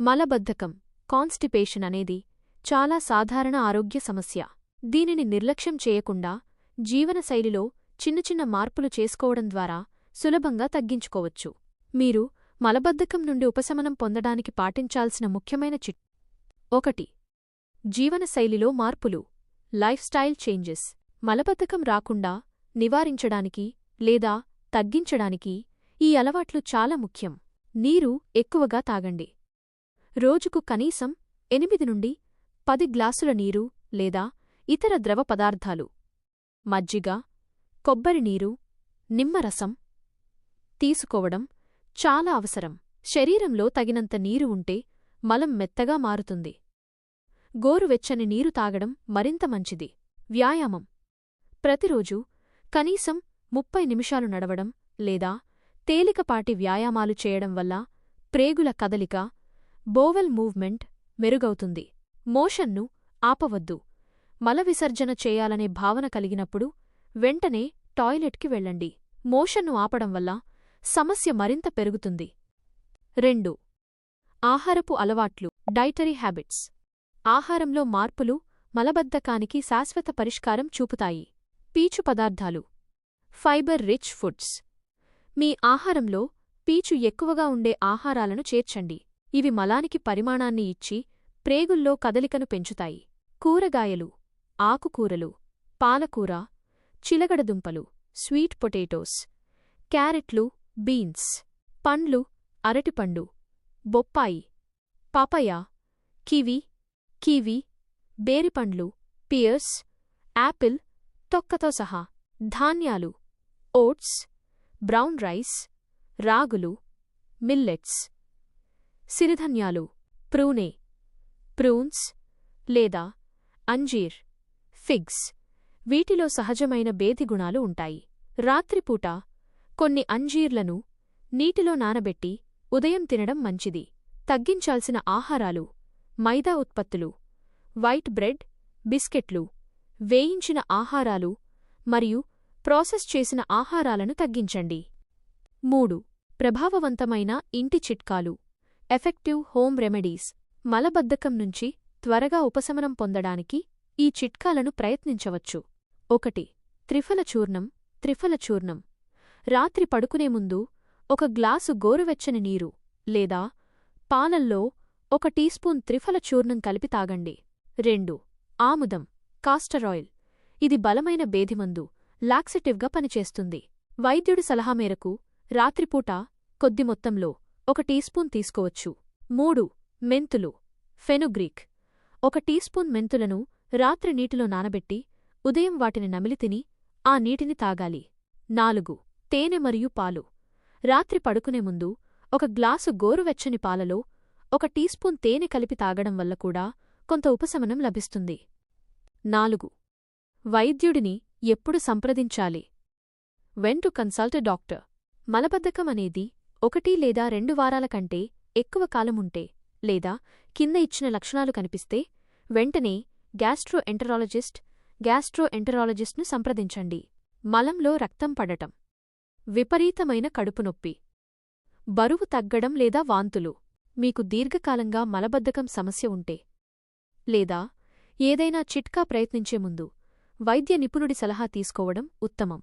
మలబద్ధకం కాన్స్టిపేషన్ అనేది చాలా సాధారణ ఆరోగ్య సమస్య. దీనిని నిర్లక్ష్యం చేయకుండా జీవనశైలిలో చిన్న చిన్న మార్పులు చేసుకోవడం ద్వారా సులభంగా తగ్గించుకోవచ్చు. మీరు మలబద్ధకం నుండి ఉపశమనం పొందడానికి పాటించాల్సిన ముఖ్యమైన చిట్ ఒకటి. జీవనశైలిలో మార్పులు లైఫ్ స్టైల్ చేంజెస్. మలబద్ధకం రాకుండా నివారించడానికి లేదా తగ్గించడానికి ఈ అలవాట్లు చాలా ముఖ్యం. నీరు ఎక్కువగా తాగండి. రోజుకు కనీసం ఎనిమిది నుండి పది గ్లాసుల నీరు లేదా ఇతర ద్రవ పదార్థాలు. మజ్జిగ కొబ్బరి నీరు నిమ్మరసం తీసుకోవడం చాలా అవసరం. శరీరంలో తగినంత నీరు ఉంటే మలం మెత్తగా మారుతుంది. గోరువెచ్చని నీరు తాగడం మరింత మంచిది. వ్యాయామం. ప్రతిరోజూ కనీసం ముప్పై నిమిషాలు నడవడం లేదా తేలికపాటి వ్యాయామాలు చేయడం వల్ల ప్రేగుల కదలిక బోవెల్ మూవ్మెంట్ మెరుగవుతుంది. మోషన్ను ఆపవద్దు. మల విసర్జన చేయాలనే భావన కలిగినప్పుడు వెంటనే టాయిలెట్కి వెళ్ళండి. మోషన్ను ఆపడం వల్ల సమస్య మరింత పెరుగుతుంది. రెండు. ఆహారపు అలవాట్లు. Dietary habits. ఆహారంలో మార్పులు మలబద్ధకానికి శాశ్వత పరిష్కారం చూపుతాయి. పీచు పదార్థాలు. Fibre rich foods. మీ ఆహారంలో పీచు ఎక్కువగా ఉండే ఆహారాలను చేర్చండి. ఇవి మలానికి పరిమాణాన్ని ఇచ్చి ప్రేగుల్లో కదలికను పెంచుతాయి. కూరగాయలు ఆకుకూరలు పాలకూర చిలగడదుంపలు స్వీట్ పొటాటోస్ క్యారెట్లు బీన్స్ పండ్లు అరటిపండు బొప్పాయి పాపయ కివి కివి బేరిపండ్లు పియర్స్ యాపిల్ తొక్కతో సహా ధాన్యాలు ఓట్స్ బ్రౌన్ రైస్ రాగులు మిల్లెట్స్. సిరిధన్యాలు. ప్రూనే. ప్రూన్స్ లేదా అంజీర్. ఫిగ్స్ వీటిలో సహజమైన బేధిగుణాలు ఉంటాయి. రాత్రిపూట కొన్ని అంజీర్లను నీటిలో నానబెట్టి ఉదయం తినడం మంచిది. తగ్గించాల్సిన ఆహారాలు మైదా ఉత్పత్తులు వైట్ బ్రెడ్ బిస్కెట్లు వేయించిన ఆహారాలు మరియు ప్రాసెస్ చేసిన ఆహారాలను తగ్గించండి. మూడు. ప్రభావవంతమైన ఇంటి చిట్కాలు. ఎఫెక్టివ్ హోమ్ రెమెడీస్ మలబద్ధకం నుంచి త్వరగా ఉపశమనం పొందడానికి ఈ చిట్కాలను ప్రయత్నించవచ్చు. ఒకటి త్రిఫల చూర్ణం త్రిఫల చూర్ణం. రాత్రి పడుకునే ముందు ఒక గ్లాసు గోరువెచ్చని నీరు లేదా పాలల్లో ఒక టీస్పూన్ త్రిఫల చూర్ణం కలిపి తాగండి. రెండు ఆముదం కాస్టరాయిల్ ఇది బలమైన బేధిమందు లాక్సిటివ్గా పనిచేస్తుంది. వైద్యుడి సలహా మేరకు రాత్రిపూట కొద్ది మొత్తంలో ఒక టీస్పూన్ తీసుకోవచ్చు. మూడు మెంతులు. ఫెనుగ్రీక్. ఒక టీస్పూన్ మెంతులను రాత్రి నీటిలో నానబెట్టి ఉదయం వాటిని నమిలి తిని ఆ నీటిని తాగాలి. నాలుగు తేనె మరియు పాలు. రాత్రి పడుకునే ముందు ఒక గ్లాసు గోరువెచ్చని పాలలో ఒక టీస్పూన్ తేనె కలిపి తాగడం వల్ల కూడా కొంత ఉపశమనం లభిస్తుంది. నాలుగు వైద్యుడిని ఎప్పుడు సంప్రదించాలి? When to consult doctor. మలబద్ధకం అనేది ఒకటి లేదా రెండు వారాల కంటే ఎక్కువ కాలముంటే లేదా కింద ఇచ్చిన లక్షణాలు కనిపిస్తే వెంటనే గ్యాస్ట్రో ఎంటరాలజిస్ట్ గ్యాస్ట్రో ఎంటరాలజిస్ట్ను సంప్రదించండి. మలంలో రక్తం పడటం. విపరీతమైన కడుపునొప్పి బరువు తగ్గడం లేదా వాంతులు. మీకు దీర్ఘకాలంగా మలబద్ధకం సమస్య ఉంటే లేదా ఏదైనా చిట్కా ప్రయత్నించే ముందు వైద్య నిపుణుడి సలహా తీసుకోవడం ఉత్తమం.